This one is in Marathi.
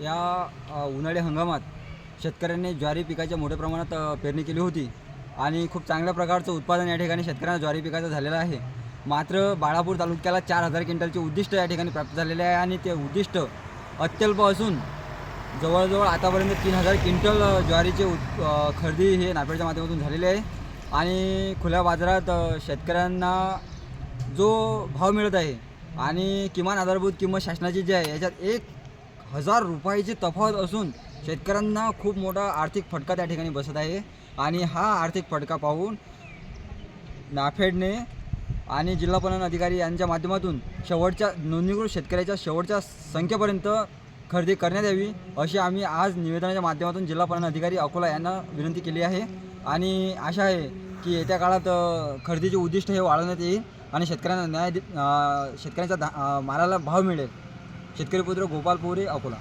या उन्हाळी हंगामात शेतकऱ्यांनी ज्वारी पिकाच्या मोठ्या प्रमाणात पेरणी केली होती आणि खूप चांगल्या प्रकारचं उत्पादन या ठिकाणी शेतकऱ्यांना ज्वारी पिकाचं झालेलं आहे. मात्र बाळापूर तालुक्याला चार हजार क्विंटलचे उद्दिष्ट या ठिकाणी प्राप्त झालेले आहे आणि ते उद्दिष्ट अत्यल्प असून जवळजवळ आतापर्यंत तीन हजार क्विंटल ज्वारीचे उत् खरेदी हे नाफेडच्या माध्यमातून झालेले आहे आणि खुल्या बाजारात शेतकऱ्यांना जो भाव मिळत आहे आणि किमान आधारभूत किंमत शासनाची जी आहे याच्यात एक हजार रुपयाची तफावत असून शेतकऱ्यांना खूप मोठा आर्थिक फटका त्या ठिकाणी बसत आहे. आणि हा आर्थिक फटका पाहून नाफेडने आणि जिल्हा पणन अधिकारी यांच्या माध्यमातून शेवटच्या नोंदणीकृत शेतकऱ्याच्या शेवटच्या संख्येपर्यंत खरेदी करण्यात यावी अशी आम्ही आज निवेदनाच्या माध्यमातून जिल्हा पणन अधिकारी अकोला यांना विनंती केली आहे. आणि आशा आहे की येत्या काळात खरेदीचे उद्दिष्ट हे वाढवण्यात येईल आणि शेतकऱ्यांना न्याय शेतकऱ्यांच्या धा- मालाला भाव मिळेल. शेतकरी पुत्र गोपाल पोरे अकोला